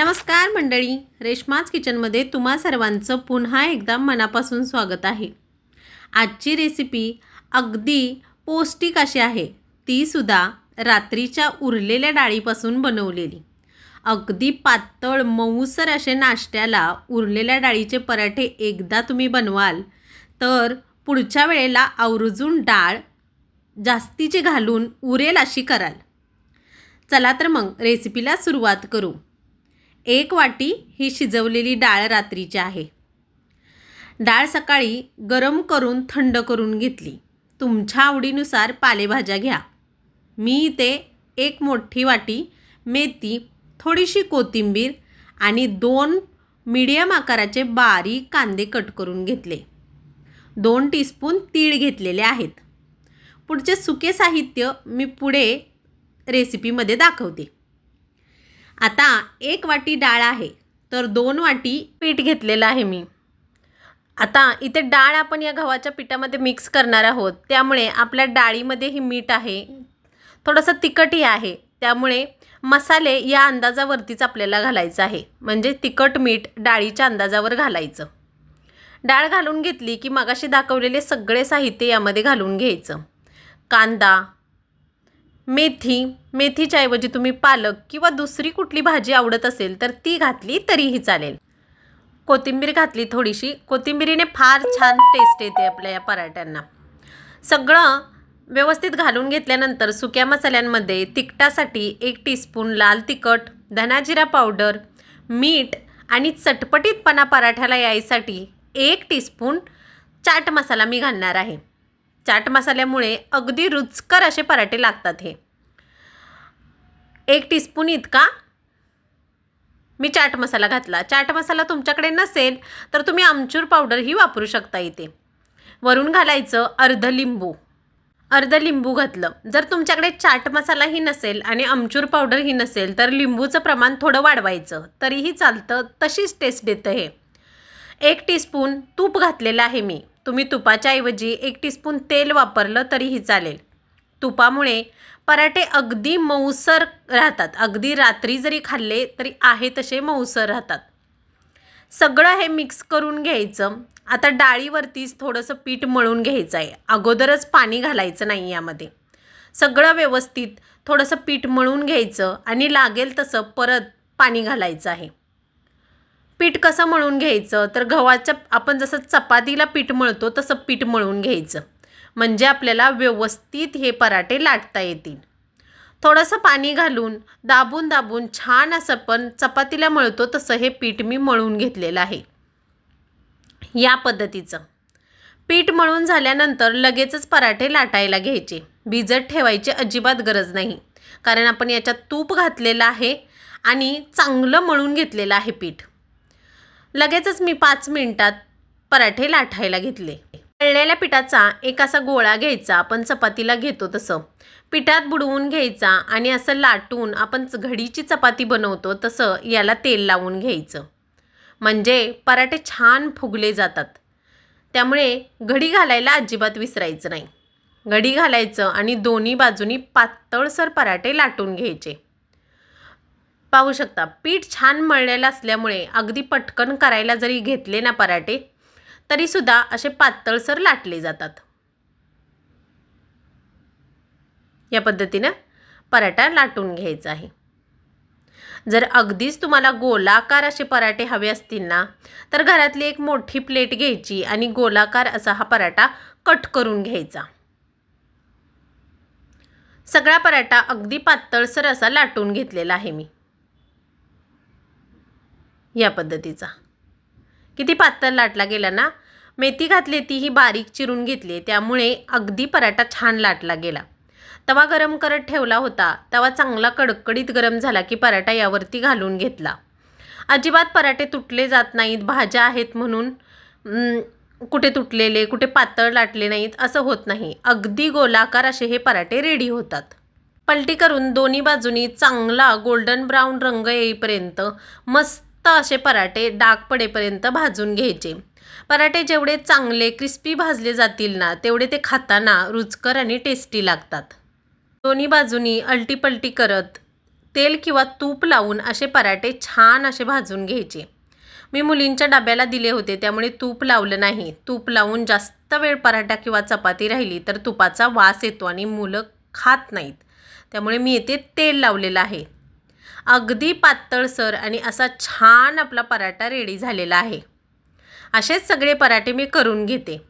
नमस्कार मंडळी रेश्माज किचनमध्ये तुम्हा सर्वांचं पुन्हा एकदा मनापासून स्वागत आहे. आजची रेसिपी अगदी पौष्टिक अशी आहे. तीसुद्धा रात्रीच्या उरलेल्या डाळीपासून बनवलेली. अगदी पातळ मऊसर असे नाश्त्याला उरलेल्या डाळीचे पराठे एकदा तुम्ही बनवाल तर पुढच्या वेळेला आवर्जून डाळ जास्तीची घालून उरेल अशी कराल. चला तर मग रेसिपीला सुरुवात करू. एक वाटी ही शिजवलेली डाळ रात्रीची आहे. डाळ सकाळी गरम करून थंड करून घेतली. तुमच्या आवडीनुसार पालेभाज्या घ्या. मी इथे एक मोठी वाटी मेथी थोडीशी कोथिंबीर आणि दोन मीडियम आकाराचे बारीक कांदे कट करून घेतले. दोन टीस्पून तीळ घेतलेले आहेत. पुढचे सुके साहित्य मी पुढे रेसिपीमध्ये दाखवते. आता एक वाटी डाळ आहे तर दोन वाटी पीठ घेतलेलं आहे मी. आता इथे डाळ आपण या गव्हाच्या पिठामध्ये मिक्स करणार आहोत. त्यामुळे आपल्या डाळीमध्येही मीठ आहे थोडंसं तिखटही आहे. त्यामुळे मसाले या अंदाजावरतीच आपल्याला घालायचं आहे. म्हणजे तिखट मीठ डाळीच्या अंदाजावर घालायचं. डाळ घालून घेतली की मगाशी दाखवलेले सगळे साहित्य यामध्ये घालून घ्यायचं. कांदा मेथी मेथीच्या ऐवजी तुम्ही पालक किंवा दुसरी कुठली भाजी आवडत असेल तर ती घातली तरीही चालेल. कोथिंबीर घातली थोडीशी. कोथिंबीरीने फार छान टेस्ट येते आपल्या या पराठ्यांना. सगळं व्यवस्थित घालून घेतल्यानंतर सुक्या मसाल्यांमध्ये तिखटासाठी एक टीस्पून लाल तिखट धनाजिरा पावडर मीठ आणि चटपटीतपणा पराठ्याला यायसाठी एक टीस्पून चाट मसाला मी घालणार आहे. चाट मसाल्यामुळे अगदी रुचकर असे पराठे लागतात हे. एक टीस्पून इतका मी चाट मसाला घातला. चाट मसाला तुमच्याकडे नसेल तर तुम्ही आमचूर पावडरही वापरू शकता इथे. वरून घालायचं अर्ध लिंबू. अर्ध लिंबू घातलं. जर तुमच्याकडे चाट मसालाही नसेल आणि आमचूर पावडरही नसेल तर लिंबूचं प्रमाण थोडं वाढवायचं. तरीही चालतं तशीच टेस्ट देतं हे. एक टीस्पून तूप घातलेलं आहे मी. तुम्ही तुपाच्याऐवजी एक टीस्पून तेल वापरलं तरीही चालेल. तुपामुळे पराठे अगदी मऊसर राहतात. अगदी रात्री जरी खाल्ले तरी आहे तसे मऊसर राहतात. सगळं हे मिक्स करून घ्यायचं. आता डाळीवरतीच थोडंसं पीठ मळून घ्यायचं आहे. अगोदरच पाणी घालायचं नाही यामध्ये. सगळं व्यवस्थित थोडंसं पीठ मळून घ्यायचं आणि लागेल तसं परत पाणी घालायचं आहे. कसं मळून घ्यायचं? तर गव्हाच्या आपण जसं चपातीला पीठ मळतो तसं पीठ मळून घ्यायचं. म्हणजे आपल्याला व्यवस्थित हे पराठे लाटता येतील. थोडंसं पाणी घालून दाबून दाबून छान असं पण चपातीला मळतो तसं हे पीठ मी मळून घेतलेलं आहे. या पद्धतीचं. पीठ मळून झाल्यानंतर लगेचच पराठे लाटायला घ्यायचे. भिजत ठेवायची अजिबात गरज नाही. कारण आपण याच्यात तूप घातलेलं आहे आणि चांगलं मळून घेतलेलं आहे पीठ. लगेचच मी पाच मिनिटात पराठे लाटायला घेतले. तळलेल्या पिठाचा एक असा गोळा घ्यायचा आपण चपातीला घेतो तसं. पिठात बुडवून घ्यायचा आणि असं लाटून आपण घडीची चपाती बनवतो तसं याला तेल लावून घ्यायचं. म्हणजे पराठे छान फुगले जातात. त्यामुळे घडी घालायला अजिबात विसरायचं नाही. घडी घालायचं आणि दोन्ही बाजूनी पातळसर पराठे लाटून घ्यायचे. पाहू शकता. पीठ छान मळलेलं असल्यामुळे अगदी पटकन करायला जरी घेतले ना पराठे तरीसुद्धा असे पातळसर लाटले जातात. या पद्धतीनं पराठा लाटून घ्यायचा आहे. जर अगदीच तुम्हाला गोलाकार असे पराठे हवे असतील ना तर घरातली एक मोठी प्लेट घ्यायची आणि गोलाकार असा हा पराठा कट करून घ्यायचा. सगळा पराठा अगदी पातळसर असा लाटून घेतलेला आहे मी. या पद्धतीचा. किती पातळ लाटला गेला ना? मेथी घातली ती ही बारीक चिरून घेतली त्यामुळे अगदी पराठा छान लाटला गेला. तवा गरम करत ठेवला होता तवा चांगला कडकडीत गरम झाला की पराठा यावरती घालून घेतला. अजिबात पराठे तुटले जात नाहीत भाज्या आहेत म्हणून कुठे तुटलेले कुठे पातळ लाटले नाहीत असं होत नाही. अगदी गोलाकार असे हे पराठे रेडी होतात. पलटी करून दोन्ही बाजूनी चांगला गोल्डन ब्राऊन रंग येईपर्यंत मस्त असे पराठे डाग पडेपर्यंत भाजून घ्यायचे. पराठे जेवढे चांगले क्रिस्पी भाजले जातील ना तेवढे ते खाताना रुचकर आणि टेस्टी लागतात. दोन्ही बाजूनी अलटीपलटी करत तेल किंवा तूप लावून असे पराठे छान असे भाजून घ्यायचे. मी मुलींच्या डब्याला दिले होते त्यामुळे तूप लावलं नाही. तूप लावून जास्त वेळ पराठा किंवा चपाती राहिली तर तुपाचा वास येतो आणि मुलं खात नाहीत. त्यामुळे मी येथे तेल लावलेलं आहे. अगदी पातळसर आणि असा छान आपला पराठा रेडी झालेला आहे. असेच सगळे पराठे मी करून घेते.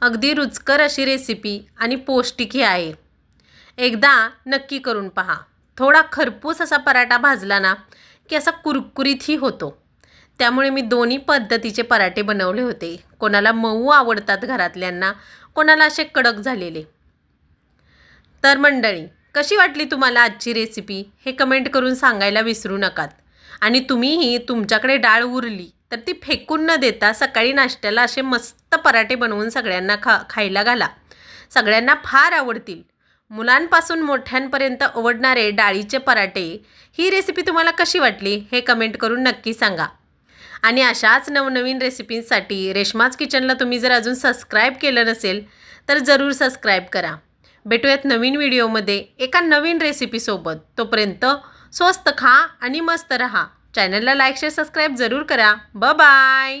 अगदी रुचकर अशी रेसिपी आणि पौष्टिकही आहे. एकदा नक्की करून पहा. थोडा खरपूस असा पराठा भाजला ना की असा कुरकुरीतही होतो. त्यामुळे मी दोन्ही पद्धतीचे पराठे बनवले होते. कोणाला मऊ आवडतात घरातल्यांना कोणाला असे कडक झालेले. तर मंडळी कशी वाटली तुम्हाला आजची रेसिपी हे कमेंट करून सांगायला विसरू नकात. आणि तुम्हीही तुमच्याकडे डाळ उरली तर ती फेकून न देता सकाळी नाश्त्याला असे मस्त पराठे बनवून सगळ्यांना खा खायला घाला. सगळ्यांना फार आवडतील. मुलांपासून मोठ्यांपर्यंत आवडणारे डाळीचे पराठे ही रेसिपी तुम्हाला कशी वाटली? हे कमेंट करून नक्की सांगा. आणि अशाच नवनवीन रेसिपींसाठी रेशमाज किचनला तुम्ही जर अजून सबस्क्राईब केलं नसेल तर जरूर सबस्क्राईब करा. भेटूयात नवीन व्हिडिओमध्ये एका नवीन रेसिपीसोबत तोपर्यंत स्वस्त खा आणि मस्त रहा. चॅनलला लाईक शेअर सबस्क्राईब जरूर करा. ब बाय